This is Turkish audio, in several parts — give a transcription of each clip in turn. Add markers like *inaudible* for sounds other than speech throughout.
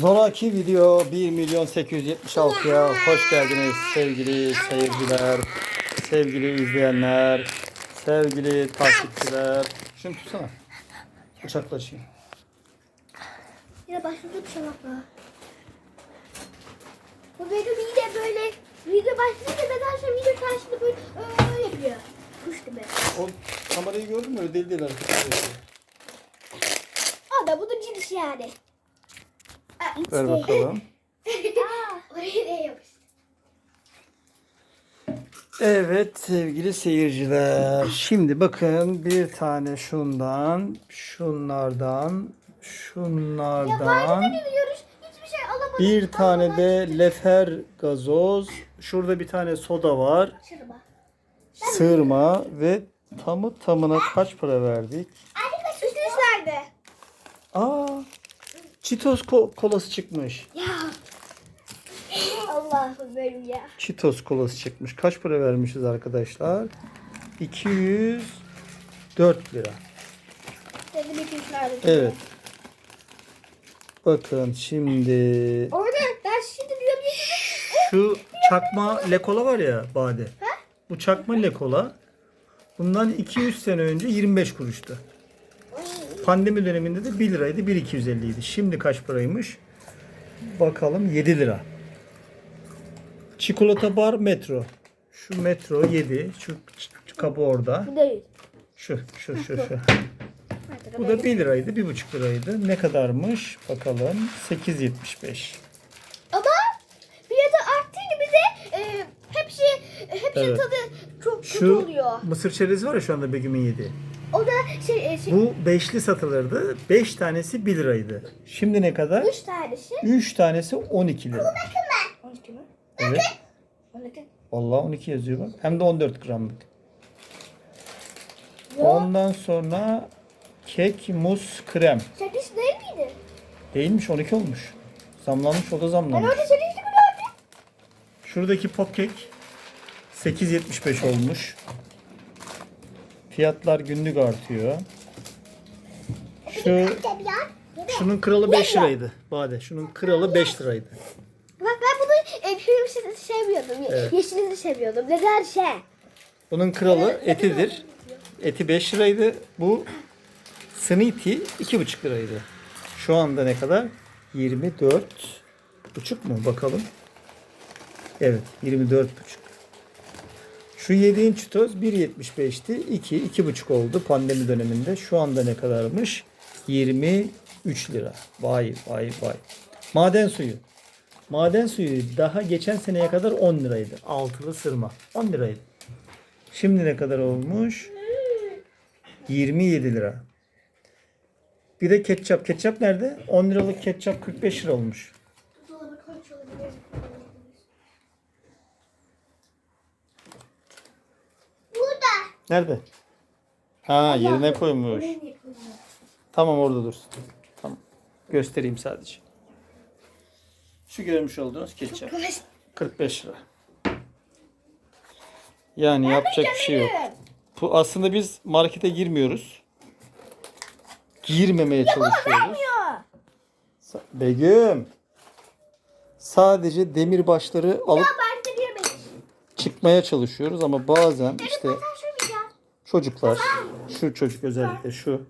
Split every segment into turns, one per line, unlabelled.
Zoraki video 1 milyon 876'ya hoş geldiniz sevgili seyirciler, sevgili izleyenler, sevgili takipçiler. Şunu tutsana. Uçaklaşayım.
Ya başladı çalakla. Bu video bir de böyle video başlayınca ben şey video karşısında böyle öyle yapıyor. Kuş gibi.
O kamerayı gördün mü? Öyle değil değil hareketler.
O da bu da cins yani.
Ver bakalım. Evet sevgili seyirciler. Şimdi bakın bir tane şundan, şunlardan,
Ya
şunlardan.
Hiçbir şey alamadık.
Bir tane de lefer gazoz. Şurada bir tane soda var.
Şurada.
Sırma ve tamı tamına kaç para verdik?
Kaç üstüne nerede?
Aa, Cheetos ko- kolası çıkmış.
Ya. Allah'ım benim ya.
Cheetos kolası çıkmış. Kaç para vermişiz arkadaşlar? 204 lira. Evet. Bakın şimdi
Orada ben şimdi diyorum ya.
şu çakma lekola var ya Bade. Bu çakma lekola bundan 200 sene önce 25 kuruştu. Pandemi döneminde de 1 liraydı 1.250 idi. Şimdi kaç paraymış? Bakalım 7 lira. Çikolata bar metro. Şu metro 7. Şu ç- kabı orada.
Bu değil.
Şu şu şu şu. Bu da 1 liraydı 1,5 liraydı. Ne kadarmış? Bakalım 8.75.
Ama fiyatı arttığını bize e, hepsi hepsi
Evet.
tadı çok kötü
Şu
oluyor.
mısır çerezi var ya şu anda Begüm'ün yediği.
O da şey, e, şey
Bu beşli satılırdı. 5 tanesi 1 liraydı. Şimdi ne kadar?
üç tanesi.
3 tanesi 12 lira.
12 mi?
Evet.
12.
Vallahi 12 yazıyor bak. Hem de 14 gramlık.
Yo.
Ondan sonra kek, muz, krem.
Sekiz değil miydi?
Değilmiş 12 olmuş. Zamlanmış o da
Ben
zamlanmış.
orada sekizdi mi gördüm?
Şuradaki pop kek 8.75 olmuş. Fiyatlar günlük artıyor. Şu şunun kralı 5 liraydı. Bade. Şunun kralı 5 liraydı.
Bak ben bunu e, kırmızı sevmiyordum. Ye-
Evet.
Yeşilini seviyordum. Neden şey?
Bunun kralı etidir. Eti 5 liraydı. Bu Sniti 2,5 liraydı. Şu anda ne kadar? 24 buçuk mu? Bakalım. Evet 24 buçuk. Şu yediğin çitoz 1.75'ti. 2, 2,5 oldu pandemi döneminde. Şu anda ne kadarmış? 23 lira. Vay vay vay. Maden suyu. Maden suyu daha geçen seneye kadar 10 liraydı. Altılı sırma. 10 liraydı. Şimdi ne kadar olmuş? 27 lira. Bir de ketçap. Ketçap nerede? 10 liralık ketçap 45 lira olmuş. Nerede? Ha yerine koymuş. Tamam orada dursun. Tamam. Göstereyim sadece. Şu görmüş olduğunuz ketçap. 45 lira. Yani yapacak bir şey yok. Bu aslında biz markete girmiyoruz. Girmemeye çalışıyoruz.
Ya.
Sa- Begüm. Sadece demirbaşları alıp
Ben de bir beş.
çıkmaya çalışıyoruz ama bazen işte. Çocuklar şu çocuk özellikle şu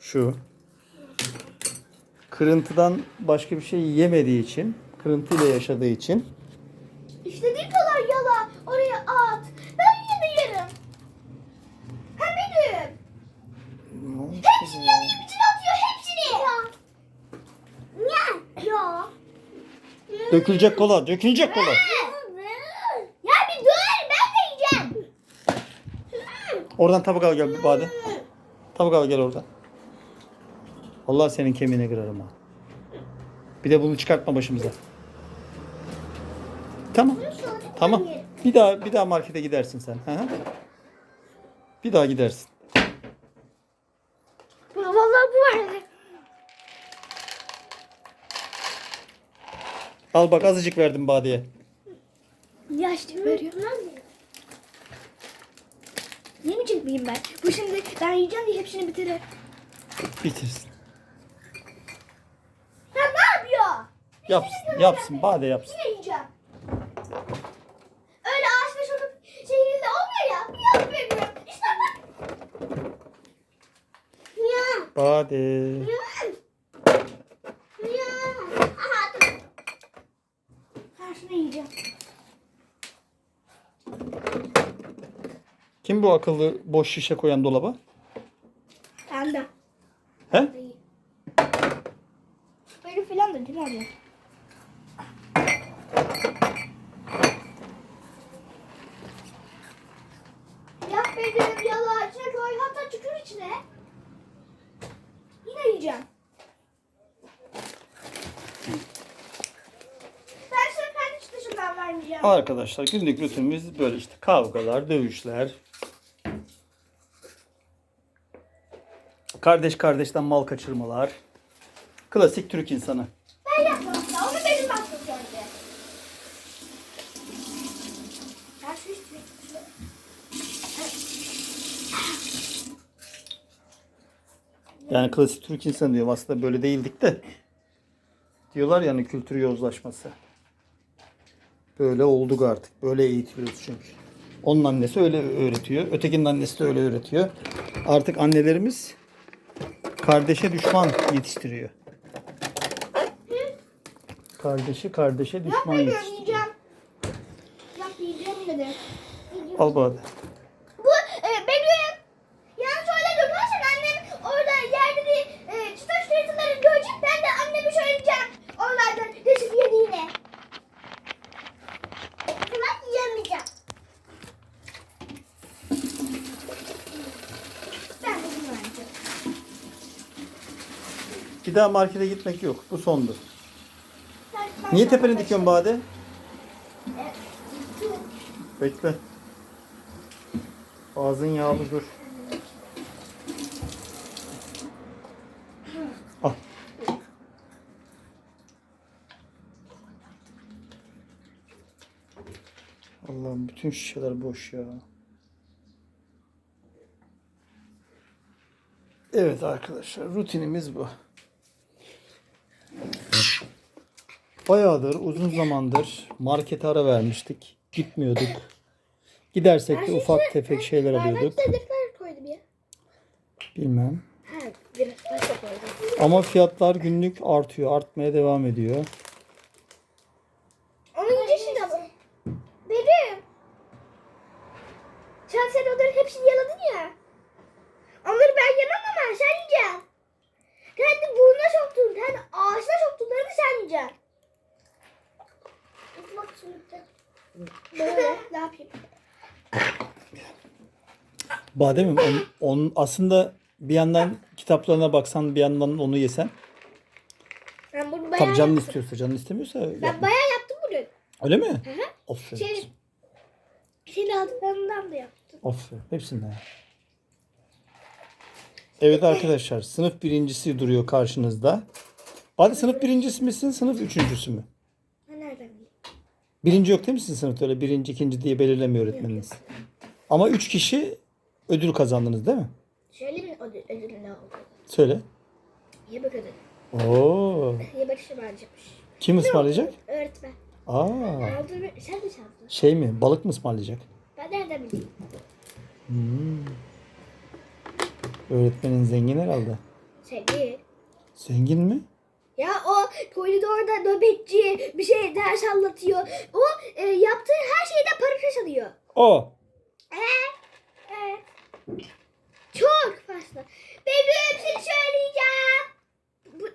şu kırıntıdan başka bir şey yemediği için kırıntıyla yaşadığı için
İstediğin kadar yala. Oraya at. Ben yine de yerim. Hem benim. Hepsini yemeğim için atıyor. Hepsini. Ya. Ya.
dökülecek kola dökülecek kola
Ya bir dur. Ben de yiyeceğim.
Oradan tabak al gel Bade. Tabak al gel oradan. Allah senin kemiğine kırarım ha. Bir de bunu çıkartma başımıza. Tamam. Tamam. Bir daha bir daha markete gidersin sen. Hı hı. bir daha gidersin.
Vallahi bu var.
al bak azıcık verdim Bade'ye.
Yaşlı veriyor. Yemeyecek miyim ben? Bu şimdi ben yiyeceğim diye hepsini bitirir.
bitirsin
Ya ne yapıyor?
Yapsın, yapsın. Bade yapsın.
Yine yiyeceğim. Öyle ağaçla şurup şehirde olmuyor ya. Yap benim. İşte bak. Ya.
Bade.
Ya. Ya. Aha dur. Ha şunu yiyeceğim.
Kim bu akıllı boş şişe koyan dolaba?
Ben de.
He?
Böyle filan da değil mi abi? Yap benim yala içine koy hatta tükür içine. Yine yiyeceğim. Ben sana kendi hiç dışından vermeyeceğim.
Arkadaşlar günlük rutinimiz böyle işte kavgalar, dövüşler. Kardeş kardeşten mal kaçırmalar. Klasik Türk insanı.
Ben yapmadım onu benim. Ben şu işte.
Yani klasik Türk insanı diyorum. Aslında böyle değildik de. Diyorlar yani kültür yozlaşması. Böyle olduk artık. Böyle eğitiliyoruz çünkü. Onun annesi öyle öğretiyor. Ötekinin annesi de öyle öğretiyor. Artık annelerimiz kardeşe düşman yetiştiriyor. Kardeşi kardeşe düşman
benim
yetiştiriyor.
yiyeceğim. Yap yiyeceğim dedi.
Al.
Bu e, benim. Yalnız öyle dökersen annem orada yerde bir e, çıtaş kırıntıları görecek. Ben de anneme söyleyeceğim. Onlardan resim yediğini. Ben yiyemeyeceğim. Ben de bunu vereceğim.
Bir daha markete gitmek yok. Bu sondu. Niye tepeni dikiyorsun Bade? Bekle. Ağzın yağlı dur. Al. Allah'ım bütün şişeler boş ya. Evet arkadaşlar rutinimiz bu. Bayağıdır uzun zamandır markete ara vermiştik. Gitmiyorduk. Gidersek de ufak tefek şeyler alıyorduk. Bilmem. Ama fiyatlar günlük artıyor. Artmaya devam ediyor.
Onu yiyeceksin ama. Benim. Sen sen onların hepsini yaladın ya. Onları ben yemem ama sen yiyeceksin. Kendi burnuna soktun, kendi ağzına soktuklarını sen yiyeceksin. Böyle ne yapayım?
Bademim onun, onun aslında bir yandan kitaplarına baksan bir yandan onu yesen.
Ben bunu bayağı
Tabii canın
yaptım.
istiyorsa canın istemiyorsa
Ben
yapma.
bayağı yaptım bunu.
Öyle mi?
Hı hı.
Aferin.
Şey, senin aldıklarından da yaptım.
Aferin. Hepsinden. Evet arkadaşlar sınıf birincisi duruyor karşınızda. Hadi sınıf birincisi misin sınıf üçüncüsü mü? Birinci yok değil misin sınıfta öyle birinci ikinci diye belirlemiyor öğretmeniniz. Ama üç kişi ödül kazandınız değil mi?
Şöyle mi ödül, ödül ne oldu?
Söyle.
Yemek ödülü.
Oo. *laughs*
Yemek ısmarlayacakmış.
Kim ısmarlayacak?
Öğretmen.
Aa.
Aldığını sen de çaldın.
Şey mi? Balık mı ısmarlayacak?
Ben nereden bileyim?
Hmm. Öğretmenin zengin herhalde.
Sevgi.
Zengin mi?
Ya o koridorda nöbetçi bir şey ders anlatıyor. O e, yaptığı her şeyden para kazanıyor.
O.
Ee, ee. Çok fazla. Benim seni söyleyeceğim. Bu,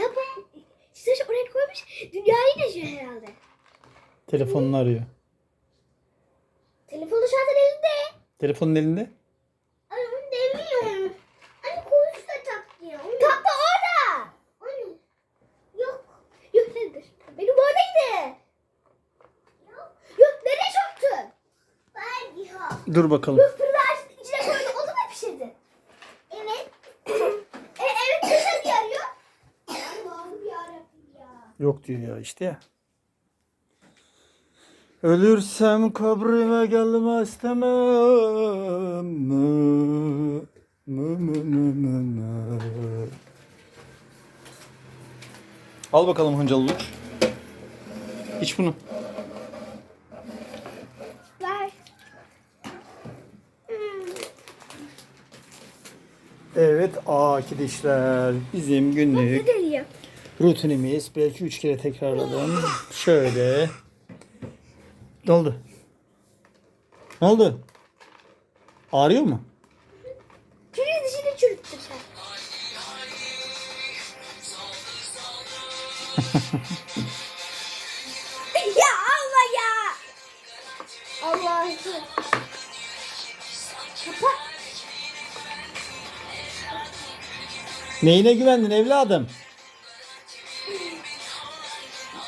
ya bu size oraya koymuş. Dünyayı geziyor herhalde.
Telefonunu arıyor.
Telefonu zaten elinde.
Telefonun elinde.
Ay onu demiyorum. Hani konuş da tak diyor. Tak da orada. Hani? Yok. Yok neredir? Benim oradaydı. Yok. Yok nereye soktun? Ben yok.
Dur bakalım.
Yok fırlar içine koydun onu mu pişirdin? Evet. *clears throat* e, evet dışarı bir arıyor. Allah'ım yarabbim ya.
Yok diyor ya işte ya. Ölürsem kabrime gelme istemem. Mı, mı, mı, mı, mı, mı. Al bakalım hıncal uluç. İç bunu.
Ver. Hmm.
Evet arkadaşlar bizim günlük rutinimiz belki üç kere tekrarladım. Şöyle. Ne oldu? Ne oldu? Ağrıyor mu?
Çünkü dişini çürüttü sen. *laughs* ya Allah ya. Allah'ım. Kapat.
Neyine güvendin evladım?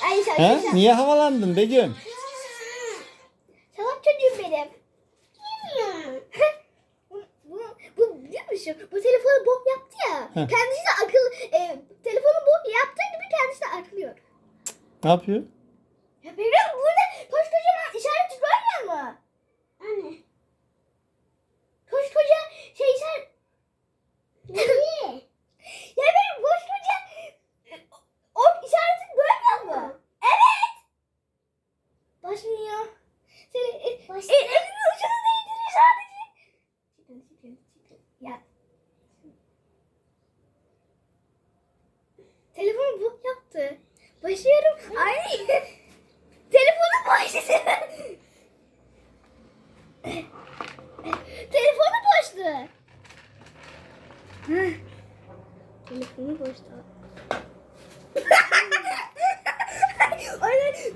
Ay sen
He? Niye havalandın Begüm?
Salak çocuğum benim. Bu, *laughs* bu, bu biliyor musun? Bu telefonu bok yaptı ya.
Heh.
Kendisi de akıl... E, telefonu bok yaptığı gibi kendisi de aklıyor.
Ne yapıyor?
Ya benim burada koskocaman işaret var mı? Anne. Koskoca şey işaret... Niye? ya benim koskoca o işareti görmüyor mu? Evet. Başlıyor. Seni e, e, elinin ucunu değdirir sadece. Ya. Telefonu bu yaptı. Başlıyorum. Ay. *laughs* Telefonu başladı. Telefonu boştu. Telefonu boştu. *laughs*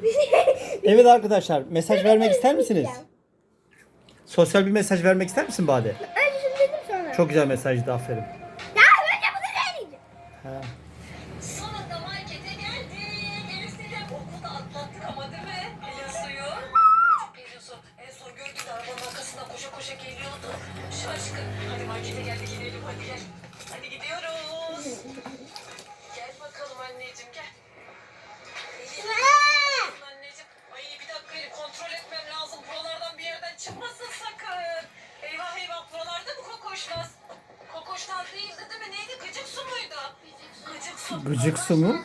Şey.
Evet arkadaşlar mesaj vermek ister misiniz? Sosyal bir mesaj vermek ister misin Bade? Çok güzel mesajdı aferin.
Ya önce bunu söyleyeceğim.
Ha.
Sonunda markete geldik. Elif değildi değil mi? Neydi? Gıcık su muydu? Gıcık su.
Gıcık su mu?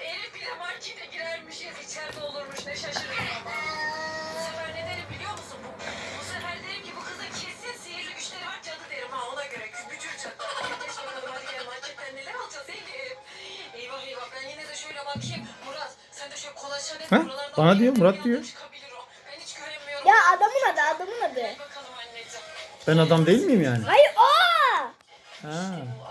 Elif bile markete girermişiz. içeride olurmuş. Ne şaşırırım ama. Bu sefer ne derim biliyor musun? Bu, bu sefer derim ki bu kızın kesin sihirli güçleri var. Cadı derim ha ona göre. Bücür cadı. Geç bakalım hadi gel marketten neler alacağız Elif? Eyvah eyvah ben yine de şöyle bakayım. Murat sen de şöyle kolaçan et.
Ha?
Buralardan
Bana diyor, Murat diyor.
çıkabilir o. Ben hiç göremiyorum.
Ya adamın adı adamın adı.
Gel bakalım anneciğim.
Ben adam değil miyim yani?
Hayır o.
Ha.